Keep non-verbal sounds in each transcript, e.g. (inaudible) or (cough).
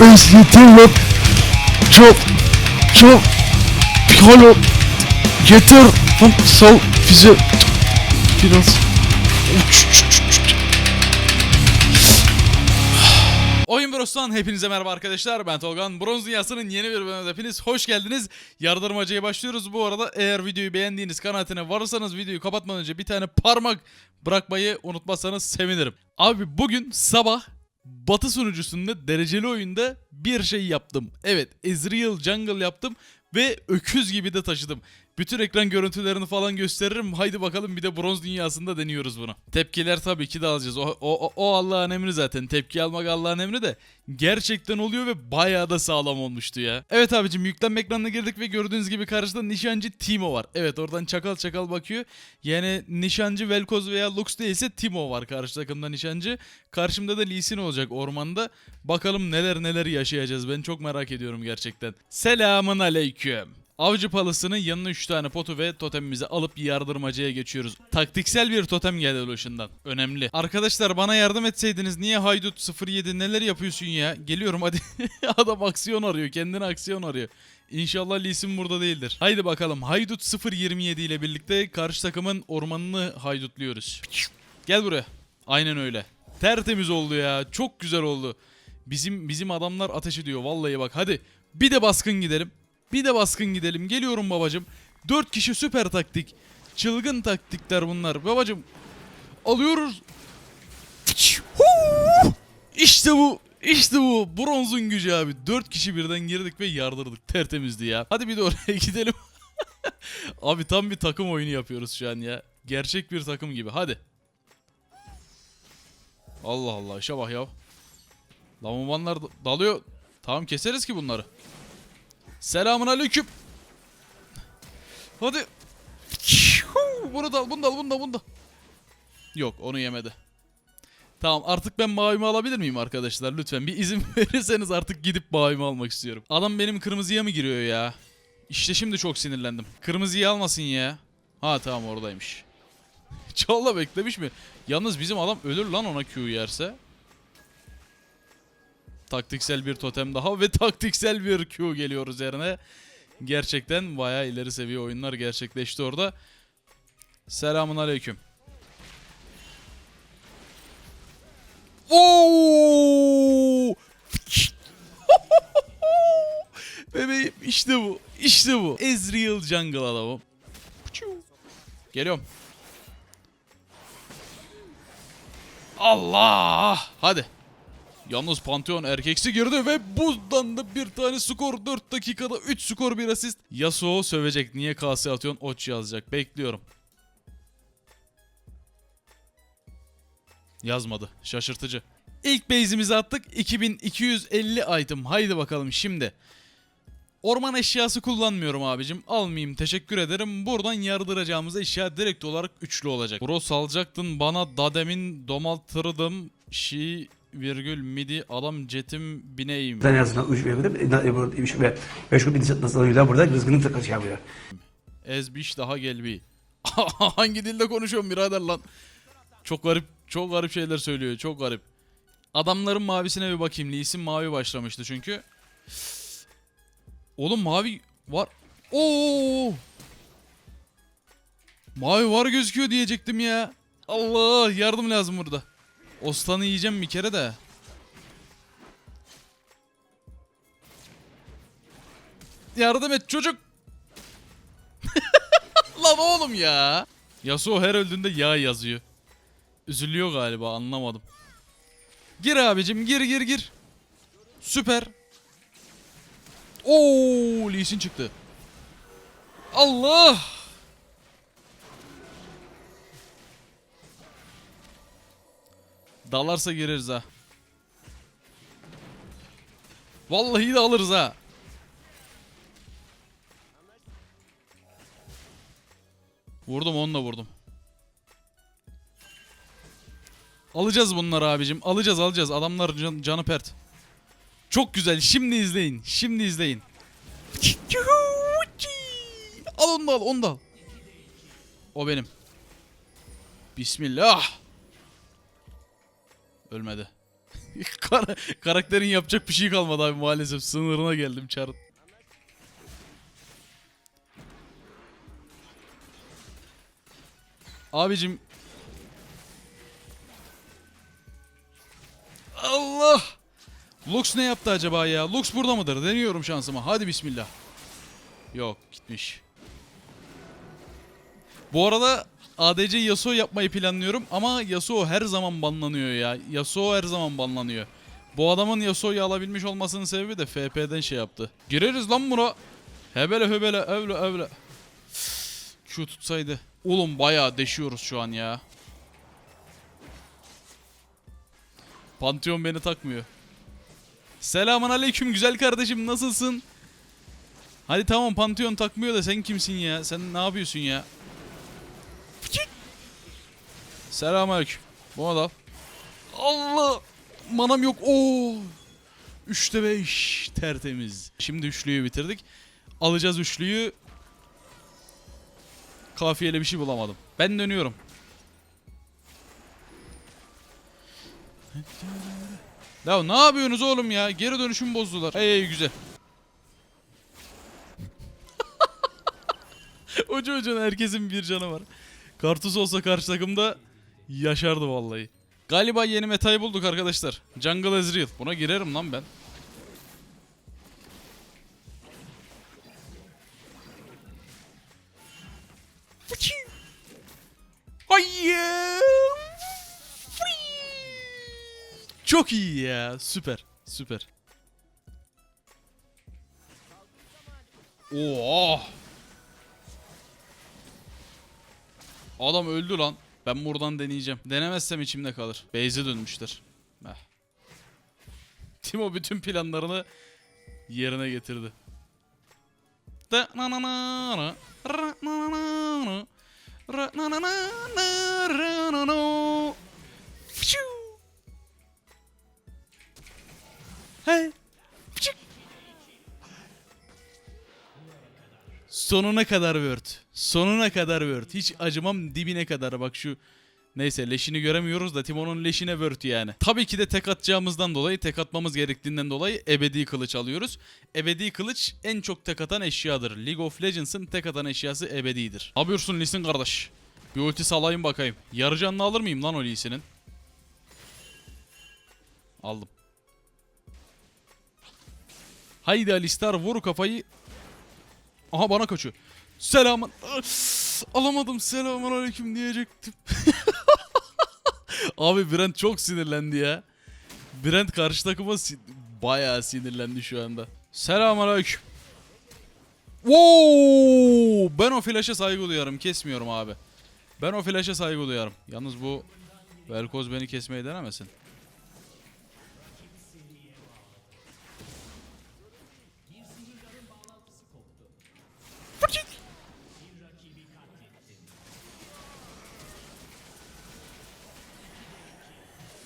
lan. Çok çok Piccolo getir lan sal bize biraz Oyun Bros'tan hepinize merhaba arkadaşlar. Ben Tolgan. Bronz Dünyası'nın yeni bir bölümüne hepiniz hoş geldiniz. Yardırmacıya başlıyoruz. Bu arada eğer videoyu beğendiğiniz kanaatine varırsanız videoyu kapatmadan önce bir tane parmak bırakmayı unutmazsanız sevinirim. Abi bugün sabah Batı sunucusunda dereceli oyunda bir şey yaptım. Evet Ezreal Jungle yaptım ve öküz gibi de taşıdım. Bütün ekran görüntülerini falan gösteririm. Haydi bakalım bir de bronz dünyasında deniyoruz bunu. Tepkiler tabii ki de alacağız. O, o, o- Allah'ın emri zaten. Tepki almak Allah'ın emri de. Gerçekten oluyor ve bayağı da sağlam olmuştu ya. Evet abicim yüklenme ekranına girdik ve gördüğünüz gibi karşıda nişancı Timo var. Evet oradan çakal çakal bakıyor. Yani nişancı Velkoz veya Lux değilse Timo var karşı takımda nişancı. Karşımda da Lee olacak ormanda. Bakalım neler neler yaşayacağız. Ben çok merak ediyorum gerçekten. Selamun aleyküm. Avcı palısını yanına 3 tane potu ve totemimizi alıp yardırmacıya geçiyoruz. Taktiksel bir totem geldi Lucian'dan. Önemli. Arkadaşlar bana yardım etseydiniz niye Haydut 07 neler yapıyorsun ya? Geliyorum hadi. (laughs) Adam aksiyon arıyor. Kendine aksiyon arıyor. İnşallah Lee Sin burada değildir. Haydi bakalım. Haydut 027 ile birlikte karşı takımın ormanını haydutluyoruz. Gel buraya. Aynen öyle. Tertemiz oldu ya. Çok güzel oldu. Bizim bizim adamlar ateş ediyor. Vallahi bak hadi. Bir de baskın gidelim. Bir de baskın gidelim. Geliyorum babacım. Dört kişi süper taktik. Çılgın taktikler bunlar. Babacım alıyoruz. İşte bu. İşte bu. Bronzun gücü abi. Dört kişi birden girdik ve yardırdık. Tertemizdi ya. Hadi bir de oraya (laughs) gidelim. abi tam bir takım oyunu yapıyoruz şu an ya. Gerçek bir takım gibi. Hadi. Allah Allah işe bak ya. Lamubanlar da- dalıyor. Tamam keseriz ki bunları. Selamun aleyküm. Hadi. Bunu da al, bunu da al, bunu da, bunu da. Yok, onu yemedi. Tamam, artık ben mavimi alabilir miyim arkadaşlar? Lütfen bir izin (laughs) verirseniz artık gidip mavimi almak istiyorum. Adam benim kırmızıya mı giriyor ya? İşte şimdi çok sinirlendim. Kırmızıyı almasın ya. Ha tamam oradaymış. (laughs) Çalla beklemiş mi? Yalnız bizim adam ölür lan ona Q yerse. Taktiksel bir totem daha ve taktiksel bir Q geliyor üzerine. Gerçekten bayağı ileri seviye oyunlar gerçekleşti orada. Selamun aleyküm. Oo! (laughs) Bebeğim işte bu. İşte bu. Ezreal Jungle adamım. Geliyorum. Allah! Hadi. Yalnız Pantheon erkeksi girdi ve buzdan da bir tane skor 4 dakikada 3 skor bir asist. Yasuo sövecek. Niye kase atıyorsun? Oç yazacak. Bekliyorum. Yazmadı. Şaşırtıcı. İlk base'imizi attık. 2250 item. Haydi bakalım şimdi. Orman eşyası kullanmıyorum abicim. Almayayım teşekkür ederim. Buradan yardıracağımız eşya direkt olarak üçlü olacak. Bro salacaktın bana dademin domaltırdım. Şi virgül midi adam jetim bineyim. en azından uç ve ve meşgul bir nasıl burada rızkını da şey yapıyor. Ezbiş daha gelbi. (laughs) Hangi dilde konuşuyorum birader lan? Çok garip, çok garip şeyler söylüyor. Çok garip. Adamların mavisine bir bakayım. Lee Sin mavi başlamıştı çünkü. Oğlum mavi var. Oo! Mavi var gözüküyor diyecektim ya. Allah yardım lazım burada. Oslan'ı yiyeceğim bir kere de. Yardım et çocuk. (laughs) Lan oğlum ya. Yasuo her öldüğünde ya yazıyor. Üzülüyor galiba anlamadım. Gir abicim gir gir gir. Süper. Oo, Lee Sin çıktı. Allah! Dalarsa gireriz ha. Vallahi de alırız ha. Vurdum onunla vurdum. Alacağız bunları abicim. Alacağız alacağız. Adamlar can- canı pert. Çok güzel. Şimdi izleyin. Şimdi izleyin. Al onu da al. Onu da al. O benim. Bismillah. Ölmedi. (laughs) Kar- karakterin yapacak bir şey kalmadı abi maalesef. Sınırına geldim çarın. Abicim. Allah. Lux ne yaptı acaba ya? Lux burada mıdır? Deniyorum şansıma. Hadi bismillah. Yok gitmiş. Bu arada ADC Yasuo yapmayı planlıyorum ama Yasuo her zaman banlanıyor ya. Yasuo her zaman banlanıyor. Bu adamın Yasuo'yu alabilmiş olmasının sebebi de FP'den şey yaptı. Gireriz lan buna. Hebele hebele evle evle. Q tutsaydı. Oğlum bayağı deşiyoruz şu an ya. Pantheon beni takmıyor. Selamun aleyküm güzel kardeşim nasılsın? Hadi tamam Pantheon takmıyor da sen kimsin ya? Sen ne yapıyorsun ya? Selamünaleyküm. Bu adam. Allah! Manam yok. Oo! 3'te 5 tertemiz. Şimdi üçlüyü bitirdik. Alacağız üçlüyü. Kafiyeli bir şey bulamadım. Ben dönüyorum. Ya ne yapıyorsunuz oğlum ya? Geri dönüşüm bozdular. Hey güzel. (laughs) Ucu ucuna herkesin bir canı var. Kartus olsa karşı takımda yaşardı vallahi. Galiba yeni metayı bulduk arkadaşlar. Jungle Ezreal. Buna girerim lan ben. Çok iyi ya. Süper. Süper. Oo. Adam öldü lan. Ben buradan deneyeceğim. Denemezsem içimde kalır. Base'e dönmüştür. Heh. Timo bütün planlarını yerine getirdi. Da Sonuna kadar Word. Sonuna kadar Word. Hiç acımam dibine kadar. Bak şu Neyse leşini göremiyoruz da Timon'un leşine Word yani. Tabii ki de tek atacağımızdan dolayı, tek atmamız gerektiğinden dolayı ebedi kılıç alıyoruz. Ebedi kılıç en çok tek atan eşyadır. League of Legends'ın tek atan eşyası ebedidir. Ne yapıyorsun Lee Sin kardeş? Bir ulti salayım bakayım. Yarı canlı alır mıyım lan o Lee Sin'in? Aldım. Haydi Alistar vur kafayı. Aha bana kaçıyor. Selamun. Alamadım selamun aleyküm diyecektim. (laughs) Abi Brent çok sinirlendi ya. Brent karşı takıma si- bayağı sinirlendi şu anda. Selamun aleyküm. Wow! Ben o flash'a saygı duyarım. Kesmiyorum abi. Ben o flash'a saygı duyarım. Yalnız bu Velkoz beni kesmeyi denemesin.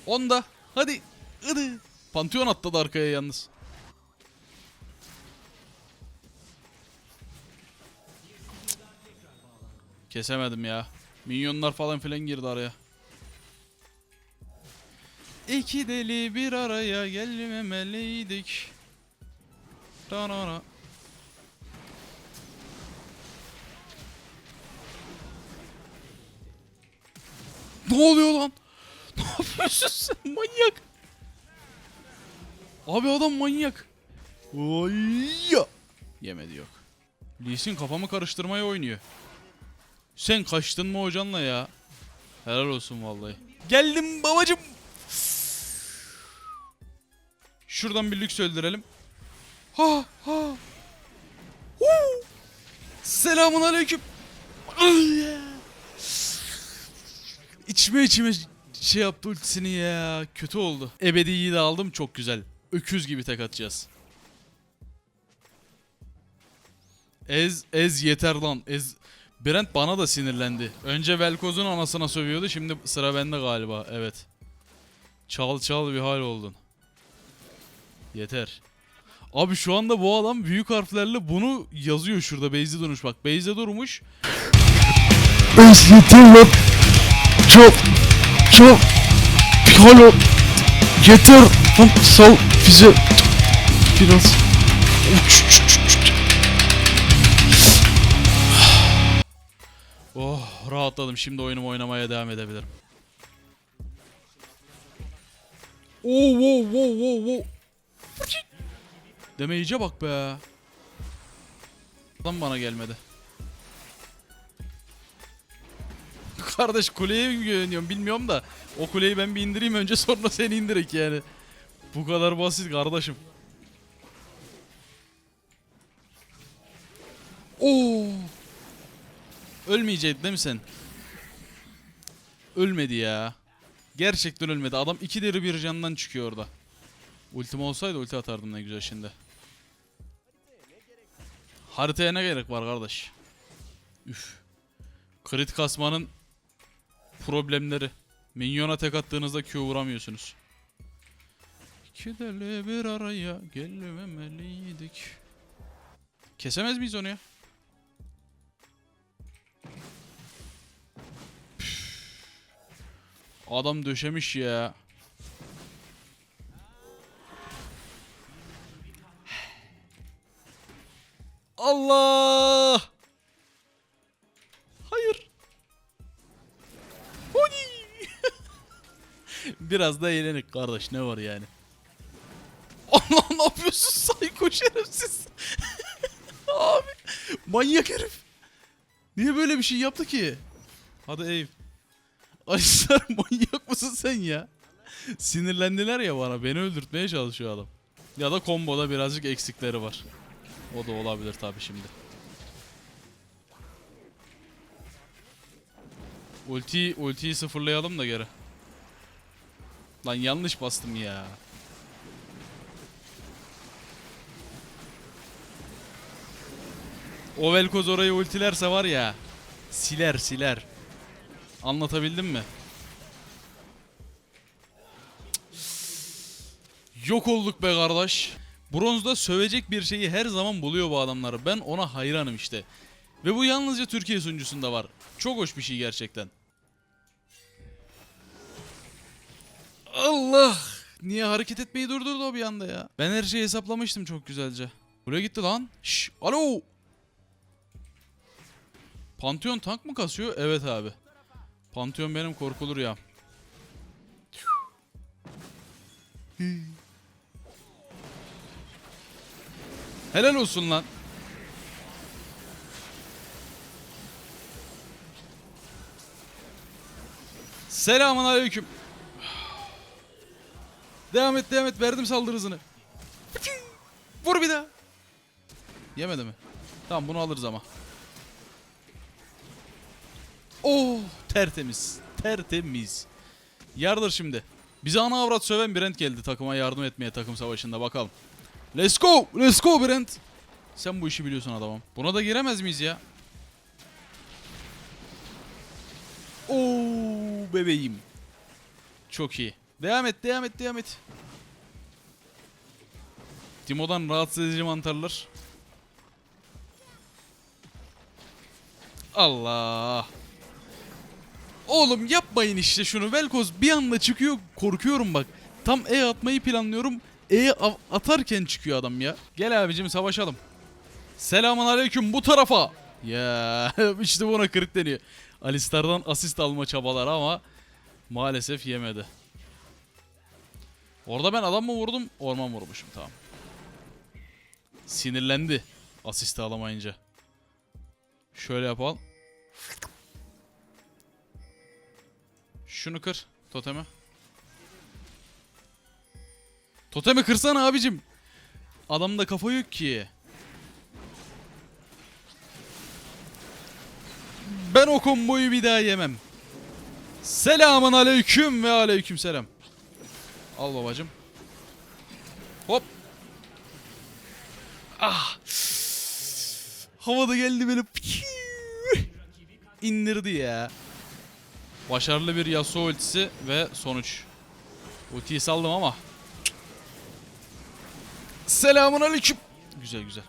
Onda. Hadi. Hadi. Pantheon atladı arkaya yalnız. Kesemedim ya. Minyonlar falan filan girdi araya. İki deli bir araya gelmemeliydik. Tanana. Ne oluyor lan? Yapıyorsun manyak? Abi adam manyak. Oyya. Yemedi yok. Lee Sin kafamı karıştırmaya oynuyor. Sen kaçtın mı hocanla ya? Helal olsun vallahi. Geldim babacım. Şuradan bir lüks öldürelim. Ha ha. Huu. Selamun aleyküm. İçime içime şey yaptı ultisini ya. Kötü oldu. Ebedi'yi de aldım çok güzel. Öküz gibi tek atacağız. Ez ez yeter lan. Ez Brent bana da sinirlendi. Önce Velkoz'un anasına sövüyordu. Şimdi sıra bende galiba. Evet. Çal çal bir hal oldun. Yeter. Abi şu anda bu adam büyük harflerle bunu yazıyor şurada. Beyzi durmuş bak. Beyze durmuş. Yeter lan. Çok çok piyano Getir lan sal bize biraz. (sighs) Oh rahatladım. Şimdi oyunumu oynamaya devam edebilirim. Oo wow wow wow wow. Deme iyice bak be. Adam bana gelmedi. Kardeş kuleye güveniyorum bilmiyorum da o kuleyi ben bir indireyim önce sonra seni indirek yani. Bu kadar basit kardeşim. Oo. Ölmeyecekti değil mi sen? Ölmedi ya. Gerçekten ölmedi. Adam iki deri bir candan çıkıyor orada. Ultim olsaydı ulti atardım ne güzel şimdi. Haritaya ne gerek var kardeş? Üf. Crit kasmanın problemleri. Minyona tek attığınızda Q vuramıyorsunuz. İki deli bir araya gelmemeliydik. Kesemez miyiz onu ya? Adam döşemiş ya. Allah! Biraz da eğlenik kardeş ne var yani. Allah ne yapıyorsun sayko şerefsiz. (laughs) Abi manyak herif. Niye böyle bir şey yaptı ki? Hadi Eyv. Alistar (laughs) manyak mısın sen ya? Sinirlendiler ya bana. Beni öldürtmeye çalışıyor adam. Ya da komboda birazcık eksikleri var. O da olabilir tabii şimdi. Ultiyi, ultiyi sıfırlayalım da geri. Lan yanlış bastım ya. O Velkoz orayı ultilerse var ya. Siler siler. Anlatabildim mi? Yok olduk be kardeş. Bronzda sövecek bir şeyi her zaman buluyor bu adamlar. Ben ona hayranım işte. Ve bu yalnızca Türkiye sunucusunda var. Çok hoş bir şey gerçekten. Allah! Niye hareket etmeyi durdurdu o bir anda ya? Ben her şeyi hesaplamıştım çok güzelce. Buraya gitti lan. Şş, alo! Pantheon tank mı kasıyor? Evet abi. Pantheon benim korkulur ya. Helal olsun lan. Selamun aleyküm. Devam et devam et verdim saldırı hızını. Vur bir daha. Yemedi mi? Tamam bunu alırız ama. Oh tertemiz. Tertemiz. Yardır şimdi. Bize ana avrat söven Brent geldi takıma yardım etmeye takım savaşında bakalım. Let's go. Let's go Brent. Sen bu işi biliyorsun adamım. Buna da giremez miyiz ya? Oo bebeğim. Çok iyi. Devam et, devam et, devam et. Timo'dan rahatsız edici mantarlar. Allah. Oğlum yapmayın işte şunu. Velkoz bir anda çıkıyor. Korkuyorum bak. Tam E atmayı planlıyorum. E atarken çıkıyor adam ya. Gel abicim savaşalım. Selamun aleyküm bu tarafa. Ya (laughs) işte buna crit deniyor. Alistar'dan asist alma çabaları ama maalesef yemedi. Orada ben adam mı vurdum? Orman vurmuşum tamam. Sinirlendi asisti alamayınca. Şöyle yapalım. Şunu kır totemi. Totemi kırsana abicim. Adamda kafa yok ki. Ben o komboyu bir daha yemem. Selamun aleyküm ve aleyküm selam. Al babacım. Hop. Ah. Havada geldi beni. indirdi ya. Başarılı bir Yasuo ultisi ve sonuç. Ultiyi saldım ama. Selamun aleyküm. Güzel güzel.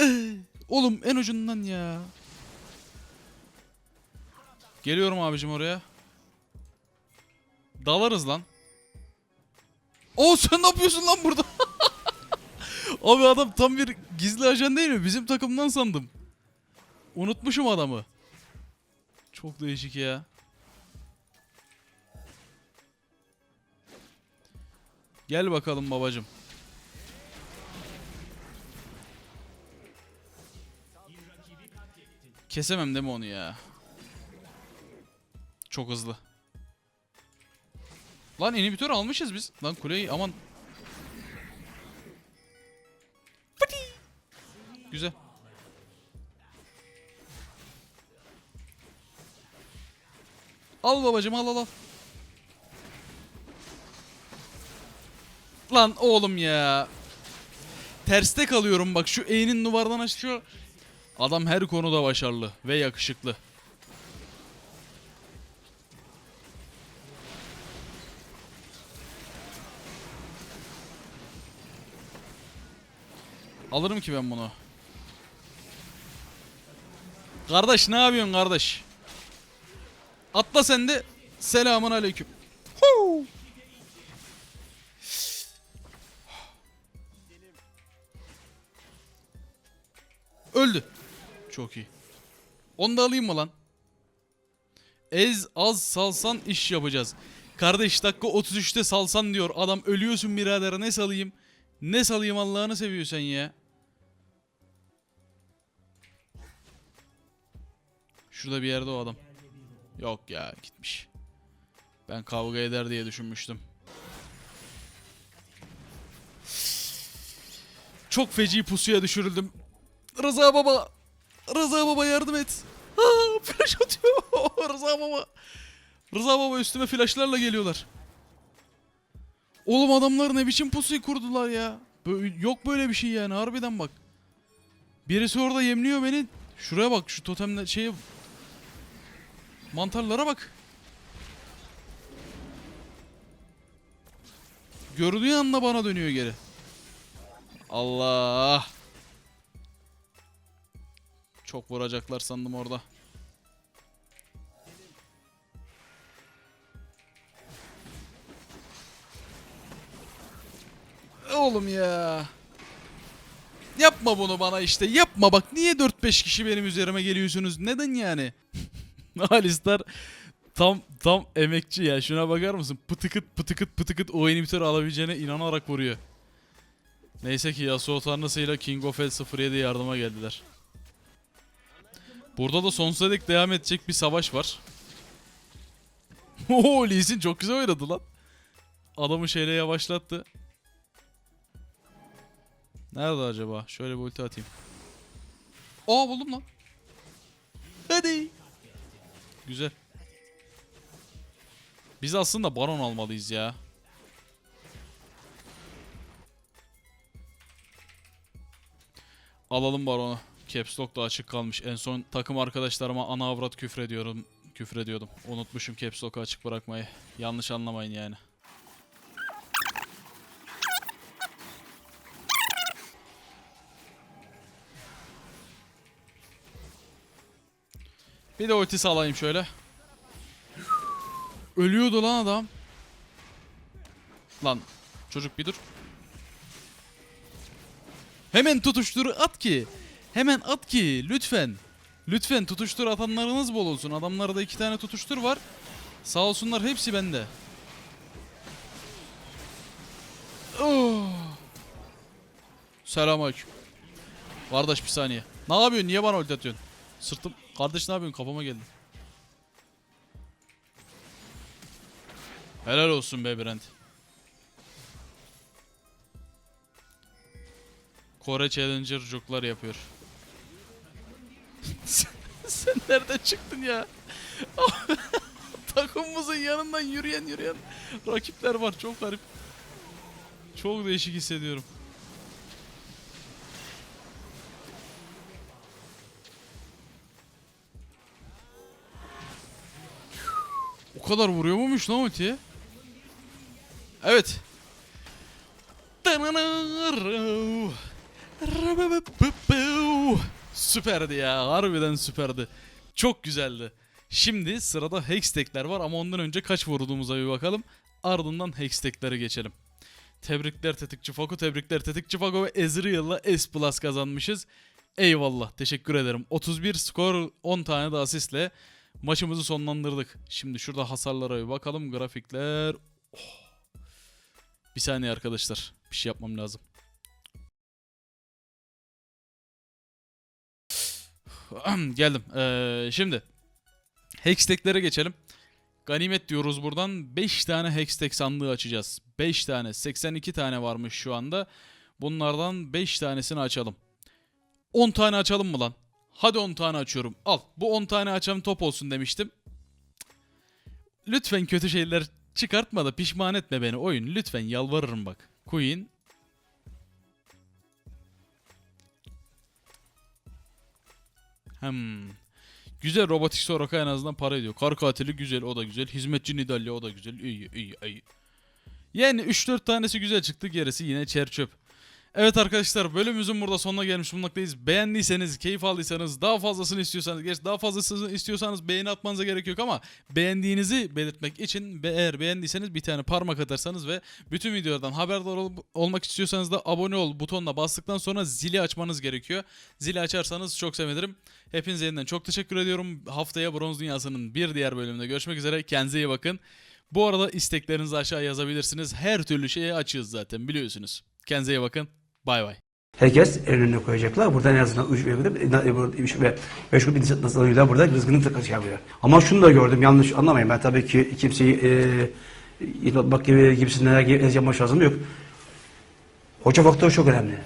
Eh, Oğlum en ucundan ya. Geliyorum abicim oraya. Dalarız lan. Oo sen ne yapıyorsun lan burada? (laughs) Abi adam tam bir gizli ajan değil mi? Bizim takımdan sandım. Unutmuşum adamı. Çok değişik ya. Gel bakalım babacım. Kesemem değil mi onu ya? Çok hızlı. Lan inhibitör almışız biz. Lan kuleyi aman. Fıti. Güzel. Al babacım al al al. Lan oğlum ya. Terste kalıyorum bak şu E'nin duvardan aşağı. Adam her konuda başarılı ve yakışıklı. Alırım ki ben bunu. Kardeş ne yapıyorsun kardeş? Atla sen de. Selamun aleyküm. Huu. Öldü. Çok iyi. Onu da alayım mı lan? Ez az salsan iş yapacağız. Kardeş dakika 33'te salsan diyor. Adam ölüyorsun birader ne salayım? Ne salayım Allah'ını seviyorsan ya. Şurada bir yerde o adam. Yok ya gitmiş. Ben kavga eder diye düşünmüştüm. Çok feci pusuya düşürüldüm. Rıza baba. Rıza baba yardım et. Aa, (laughs) flash atıyor. (laughs) Rıza baba. Rıza baba üstüme flashlarla geliyorlar. Oğlum adamlar ne biçim pusuyu kurdular ya. Bö- yok böyle bir şey yani harbiden bak. Birisi orada yemliyor beni. Şuraya bak şu totemle şeyi Mantarlara bak. Gördüğü anda bana dönüyor geri. Allah. Çok vuracaklar sandım orada. Oğlum ya. Yapma bunu bana işte. Yapma bak. Niye 4-5 kişi benim üzerime geliyorsunuz? Neden yani? (laughs) Alistar tam tam emekçi ya. Şuna bakar mısın? Pıtıkıt pıtıkıt pıtıkıt o inhibitörü alabileceğine inanarak vuruyor. Neyse ki Yasuo tanrısıyla King of El 07 yardıma geldiler. Burada da sonsuza dek devam edecek bir savaş var. (laughs) Oo Lee Sin çok güzel oynadı lan. Adamı şeyle yavaşlattı. Nerede acaba? Şöyle bir ulti atayım. Aa buldum lan. Hadi. Güzel. Biz aslında baron almalıyız ya. Alalım baronu. Caps Lock da açık kalmış. En son takım arkadaşlarıma ana avrat küfrediyorum. Küfrediyordum. Unutmuşum Caps Lock'u açık bırakmayı. Yanlış anlamayın yani. Bir de ulti alayım şöyle. Ölüyordu lan adam. Lan çocuk bir dur. Hemen tutuştur at ki. Hemen at ki lütfen. Lütfen tutuştur atanlarınız bol olsun. Adamlarda iki tane tutuştur var. Sağ olsunlar hepsi bende. Oh. Selamünaleyküm. Kardeş bir saniye. Ne yapıyorsun? Niye bana ulti atıyorsun? Sırtım. Kardeş ne yapıyorsun? Kafama geldi. Helal olsun be Brent. Kore Challenger cuklar yapıyor. (laughs) sen, sen nereden çıktın ya? (laughs) Takımımızın yanından yürüyen yürüyen rakipler var. Çok garip. Çok değişik hissediyorum. Kadar vuruyor muymuş lan ultiye? Evet. Süperdi ya. Harbiden süperdi. Çok güzeldi. Şimdi sırada hextech'ler var ama ondan önce kaç vurduğumuza bir bakalım. Ardından hextech'lere geçelim. Tebrikler Tetikçi Fako, tebrikler Tetikçi Fako ve Ezreal'la S Plus kazanmışız. Eyvallah, teşekkür ederim. 31 skor, 10 tane de asistle maçımızı sonlandırdık. Şimdi şurada hasarlara bir bakalım. Grafikler... Oh. Bir saniye arkadaşlar, bir şey yapmam lazım. Geldim. Ee, şimdi Hextech'lere geçelim. Ganimet diyoruz buradan. 5 tane Hextech sandığı açacağız. 5 tane. 82 tane varmış şu anda. Bunlardan 5 tanesini açalım. 10 tane açalım mı lan? Hadi 10 tane açıyorum. Al. Bu 10 tane açan top olsun demiştim. Lütfen kötü şeyler çıkartma da pişman etme beni oyun. Lütfen yalvarırım bak. Queen. Hmm. Güzel robotik Soraka en azından para ediyor. Kar katili güzel o da güzel. Hizmetçi Nidalya o da güzel. İyi iyi iyi. Yani 3-4 tanesi güzel çıktı gerisi yine çer çöp. Evet arkadaşlar bölümümüzün burada sonuna gelmiş bulunmaktayız. Beğendiyseniz, keyif aldıysanız, daha fazlasını istiyorsanız, gerçi daha fazlasını istiyorsanız beğeni atmanıza gerek yok ama beğendiğinizi belirtmek için eğer beğendiyseniz bir tane parmak atarsanız ve bütün videolardan haberdar ol- olmak istiyorsanız da abone ol butonuna bastıktan sonra zili açmanız gerekiyor. Zili açarsanız çok sevinirim. Hepinize yeniden çok teşekkür ediyorum. Haftaya Bronz Dünyası'nın bir diğer bölümünde görüşmek üzere. Kendinize iyi bakın. Bu arada isteklerinizi aşağı yazabilirsiniz. Her türlü şeye açığız zaten biliyorsunuz. Kendinize iyi bakın. Bay bay. Herkes önüne koyacaklar. Buradan en azından 3 ve 5 grup insan nazarıyla burada rızkını taşıyabiliyor. Ama şunu da gördüm yanlış anlamayın. Ben tabii ki kimseyi e, bak gibi gibisinden ezeceğim lazım yok. Hoca faktörü çok önemli.